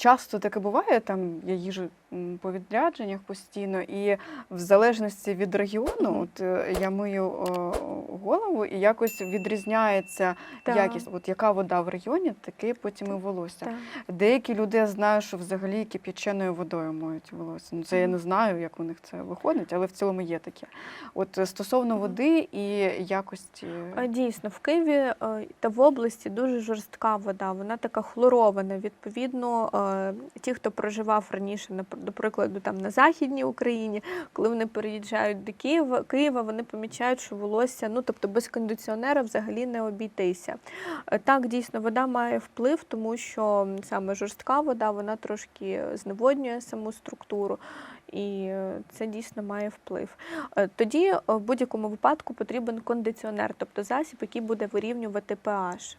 часто таке буває, там я їжу по відрядженнях постійно, і в залежності від регіону, от е, я мию голову, і якось відрізняється Так. якість. От яка вода в регіоні, таке потім і волосся. Так. Деякі люди я знаю, що взагалі кип'яченою водою моють волосся. Ну це я не знаю, як у них це виходить, але в цілому є таке. От е, стосовно води і якості. Дійсно, в Києві е, та в області дуже жорстка вода, вона така хлорована. Відповідно, е, ті, хто проживав раніше, нап- до прикладу, там на Західній Україні, коли вони переїжджають до Києва, Києва, вони помічають, що волосся, ну тобто без кондиціонера взагалі не обійтися. Е, Так, дійсно, вода має вплив, тому що саме жорстка вода, вона трошки зневоднює саму структуру. І е, це дійсно має вплив. Е, Тоді в будь-якому випадку потрібен кондиціонер, тобто засіб, який буде вирівнювати pH.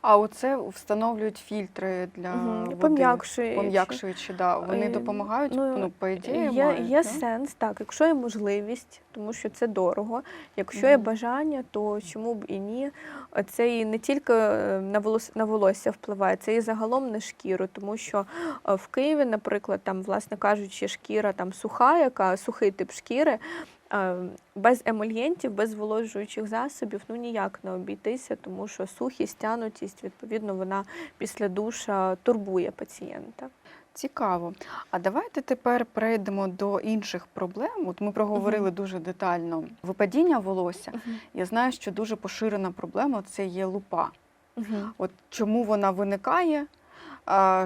А оце встановлюють фільтри для Мгм, води. Пом'якшуючи. Пом'якшуючи, да. Вони Е, допомагають, ну, ну, по ідеї, Є, мають, є да? сенс, так, якщо є можливість, тому що це дорого. Якщо є бажання, то чому б і ні? Це і не тільки е, на волос, на волосся впливає, це і загалом на шкіру, тому що е, в Києві, наприклад, там, власне кажучи, шкіра там суха, яка сухий тип шкіри. Без емольєнтів, без зволожуючих засобів ну ніяк не обійтися, тому що сухість, тянутість, відповідно, вона після душа турбує пацієнта. Цікаво. А давайте тепер перейдемо до інших проблем. От ми проговорили дуже детально випадіння волосся. Я знаю, що дуже поширена проблема це є лупа. Мгм. От чому вона виникає,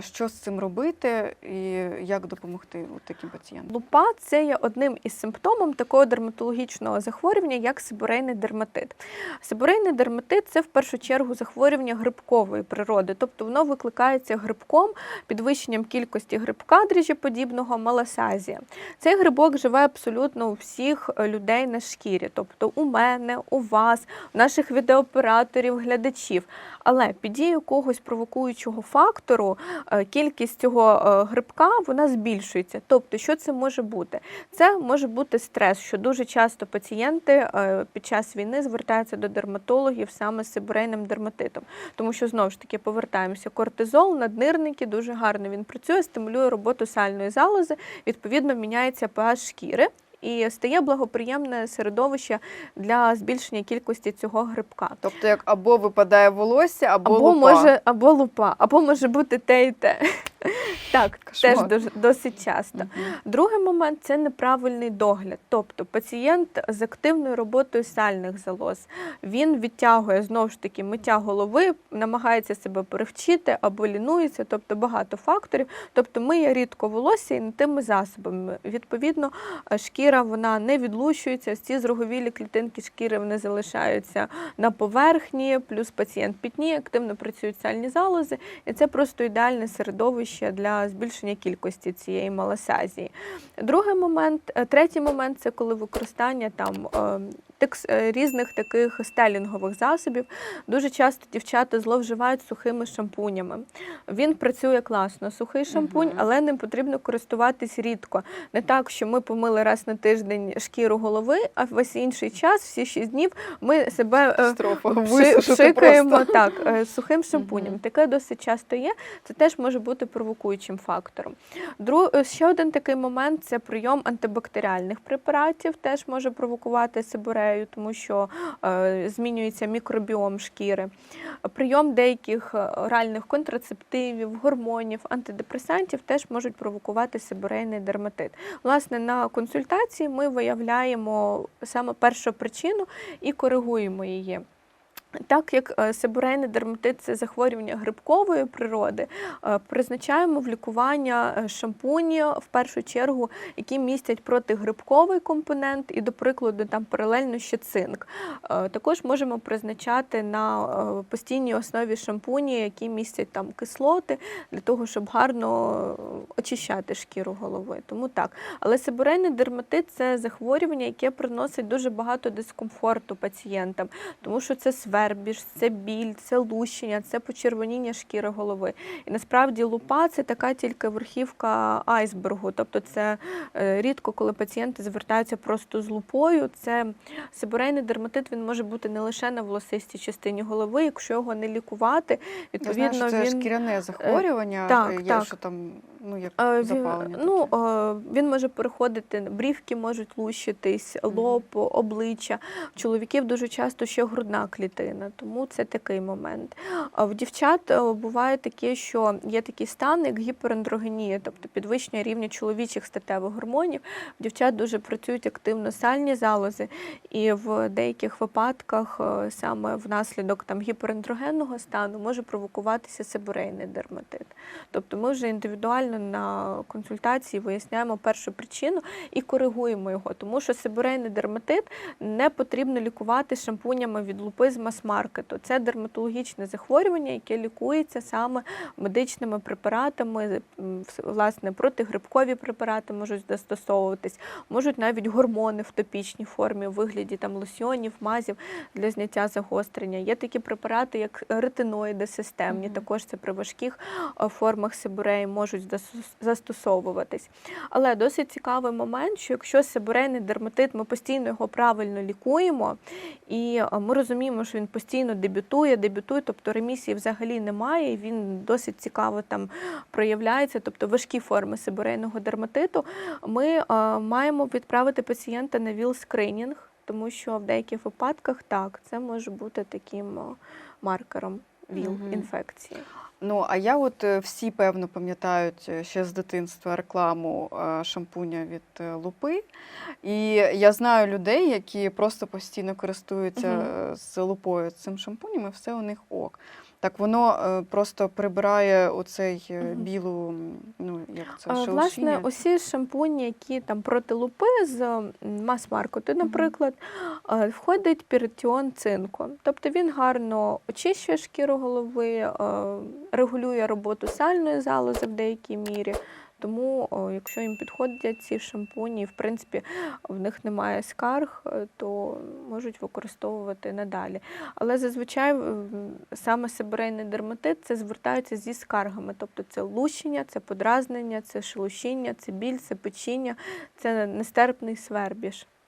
що з цим робити і як допомогти таким пацієнтам? Лупа це є одним із симптомів такого дерматологічного захворювання, як сиборейний дерматит. Сиборейний дерматит це в першу чергу захворювання грибкової природи, тобто воно викликається грибком, підвищенням кількості грибка дріжджеподібного маласазія. Цей грибок живе абсолютно у всіх е, людей на шкірі, тобто у мене, у вас, у наших відеооператорів, глядачів. Але під дією якогось провокуючого фактору е, кількість цього е, грибка вона збільшується. Тобто, що це може бути? Це може бути стрес, що дуже часто пацієнти е, під час війни звертаються до дерматологів саме з сиборейним дерматитом. Тому що знову ж таки повертаємося. Кортизол, наднирники, дуже гарно він працює, стимулює роботу сальної залози, відповідно міняється pH шкіри. І стає благоприємне середовище для збільшення кількості цього грибка. Тобто, як або випадає волосся, або, Або лупа. може, або лупа, або може бути те і те. Так, Кошмар. теж досить часто. Другий момент це неправильний догляд. Тобто пацієнт з активною роботою сальних залоз він відтягує знову ж таки миття голови, намагається себе перевчити або лінується, тобто багато факторів. Тобто миє рідко волосся і не тими засобами. Відповідно, е, шкіра вона не відлущується. Ці зроговілі клітинки шкіри вони залишаються на поверхні, плюс пацієнт пітніє, активно працюють сальні залози, і це просто ідеальне середовище для збільшення кількості цієї малосязії. Другий момент, е, третій момент це коли використання там е, текс, е, різних таких стелінгових засобів. Дуже часто дівчата зловживають сухими шампунями. Він працює класно, сухий шампунь, але ним потрібно користуватись рідко. Не так, що ми помили раз на тиждень шкіру голови, а весь інший час, всі шість днів, ми себе е, просто. так е, сухим шампунем. Таке досить часто є. Це теж може бути провокуючим фактором. Дру... е, Ще один такий момент це прийом антибактеріальних препаратів, теж може провокувати сиборею, тому що е, змінюється мікробіом шкіри. Прийом деяких е, оральних контрацептивів, гормонів, антидепресантів теж можуть провокувати сиборейний дерматит. Власне, на консультації ми виявляємо саме першу причину і коригуємо її. Так як е, сиборейний дерматит це захворювання грибкової природи, е, призначаємо в лікування е, шампуні в першу чергу, які містять протигрибковий компонент, і, до прикладу, там паралельно ще цинк. Також можемо призначати на постійній основі шампуні, які містять там кислоти, для того, щоб гарно очищати шкіру голови. Тому так. Але сиборейний дерматит це захворювання, яке приносить дуже багато дискомфорту пацієнтам, тому що це свербіж, свербіж, це біль, це лущення, це почервоніння шкіри голови. І насправді лупа це така тільки верхівка айсбергу. Тобто це е, рідко, коли пацієнти звертаються просто з лупою. Це сибурейний дерматит він може бути не лише на волосистій частині голови, якщо його не лікувати, Я відповідно знаю, що це він шкіряне захворювання, так, е, є, так. що там ну, як Е, він- запалення. Ну, він може переходити, брівки можуть лущитись, лоб, обличчя. У чоловіків дуже часто ще грудна клітина, тому це такий момент. А в дівчат е, буває таке, що є такий стан, як гіперандрогенія, тобто підвищення рівня чоловічих статевих гормонів. В дівчат дуже працюють активно сальні залози, і в деяких випадках е, саме внаслідок там гіперандрогенного стану може провокуватися сибурейний дерматит. Тобто ми вже індивідуально на консультації виясняємо першу причину і коригуємо його, тому що сибурейний дерматит не потрібно лікувати шампунями від лупи з мас-маркету. Це дерматологічне захворювання, яке лікується саме медичними препаратами, власне, протигрибкові препарати можуть застосовуватись, можуть навіть гормони в топічній формі у вигляді там лосьйонів, мазів для зняття загострення. Є такі препарати, як ретиноїди системні, Мгм. також це при важких формах сибуреї можуть зас- застосовуватись. Але досить цікавий момент, що якщо сибурейний дерматит, ми постійно його правильно лікуємо, і е, ми розуміємо, що він постійно дебютує, дебютує, тобто ремісії взагалі немає, і він досить цікаво там проявляється, тобто важкі форми сибурейного дерматиту, ми е, маємо відправити пацієнта на ВІЛ-скринінг, тому що в деяких випадках так, це може бути таким е, маркером ВІЛ-інфекції. Ну, а я от е, всі, певно, пам'ятають е, ще з дитинства рекламу е, шампуня від лупи. І я знаю людей, які просто постійно користуються е, з лупою цим шампунем, і все у них ок. Так воно просто прибирає оцей Мгм. білу, ну як це, шелушіння. Власне, усі шампуні, які там проти лупи з мас-маркету, наприклад, е, входить піритіон цинку. Тобто він гарно очищує шкіру голови, регулює роботу сальної залози в деякій мірі. Тому, якщо їм підходять ці шампуні, в принципі, в них немає скарг, е, то можуть використовувати надалі. Але зазвичай саме сибирейний дерматит це звертаються зі скаргами, тобто це лущення, це подразнення, це шелушіння, це біль, це печіння, це нестерпний свербіж.